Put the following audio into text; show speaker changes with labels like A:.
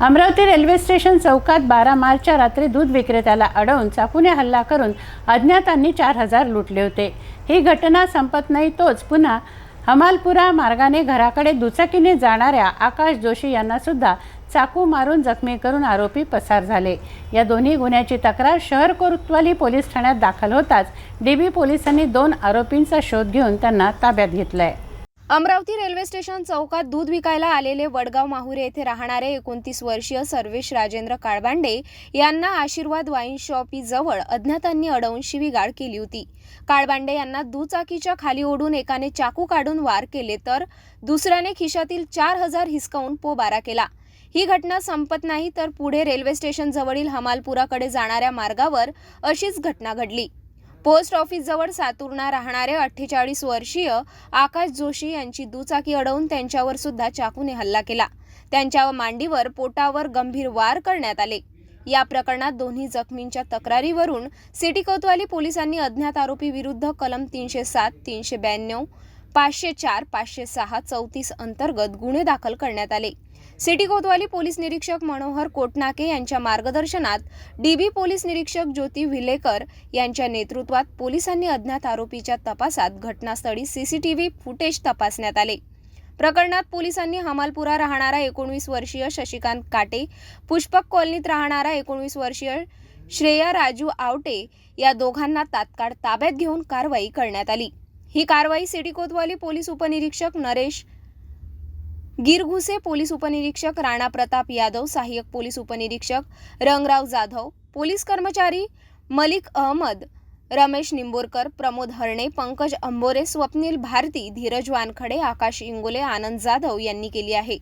A: Amravati railway station चौकात बारा मार्चच्या रात्री दूध विक्रेत्याला अडवून चाकूने हल्ला करून अज्ञातांनी चार हजार लुटले होते. ही घटना संपत नाही तोच पुन्हा हमालपुरा मार्गाने घराकडे दुचाकीने जाणाऱ्या आकाश जोशी यांना सुद्धा चाकू मारून जखमी करून आरोपी पसार झाले. या दोन्ही गुन्ह्याची तक्रार शहर कोतवाली पोलीस ठाण्यात दाखल होताच डीबी पोलिसांनी दोन आरोपींचा शोध घेऊन त्यांना ताब्यात घेतलंय.
B: अमरावती रेल्वे स्टेशन चौकात दूध विकायला आलेले वडगाव माहुरे येथे राहणारे एकोणतीस वर्षीय सर्वेश राजेंद्र काळबांडे यांना आशीर्वाद वाईन शॉपी जवळ अज्ञातांनी अडवून शिवीगाळ केली होती. काळबांडे यांना दुचाकीच्या खाली ओढून एकाने चाकू काढून वार केले तर दुसऱ्याने खिशातील चार हजार हिसकावून पोबारा केला. ही घटना संपत नाही तर पुढे रेल्वे स्टेशन जवळील हमालपुराकडे जाणाऱ्या मार्गावर अशीच घटना घडली. पोस्ट ऑफिसजवळ सातुर्णा राहणारे अठ्ठेचाळीस वर्षीय आकाश जोशी यांची दुचाकी अडवून त्यांच्यावर सुद्धा चाकूने हल्ला केला. त्यांच्या मांडीवर पोटावर गंभीर वार करण्यात आले. या प्रकरणात दोन्ही जखमींच्या तक्रारीवरून सिटी कोतवाली पोलिसांनी अज्ञात आरोपी विरुद्ध कलम तीनशे सात तीनशे ब्याण्णव पाचशे चार पाचशे सहा चौतीस अंतर्गत गुन्हे दाखल करण्यात आले. सिटी कोतवाली पोलीस निरीक्षक मनोहर कोटनाके यांच्या मार्गदर्शनात डीबी पोलीस निरीक्षक ज्योती विलेकर यांच्या नेतृत्वात पोलिसांनी अज्ञात आरोपीच्या तपासात घटनास्थळी सीसीटीव्ही फुटेज तपासण्यात आले. प्रकरणात पोलिसांनी हमालपुरा राहणारा एकोणवीस वर्षीय शशिकांत काटे पुष्पक कॉलनीत राहणारा एकोणवीस वर्षीय श्रेया राजू आवटे या दोघांना तात्काळ ताब्यात घेऊन कारवाई करण्यात आली. ही कारवाई सिटी कोतवाली पोलीस उपनिरीक्षक नरेश गिरघुसे पोलीस उपनिरीक्षक राणा प्रताप यादव सहाय्यक पोलीस उपनिरीक्षक रंगराव जाधव पोलीस कर्मचारी मलिक अहमद रमेश निंबोरकर प्रमोद हरणे पंकज अंबोरे स्वप्नील भारती धीरज वानखडे आकाश इंगोले आनंद जाधव यांनी केली आहे.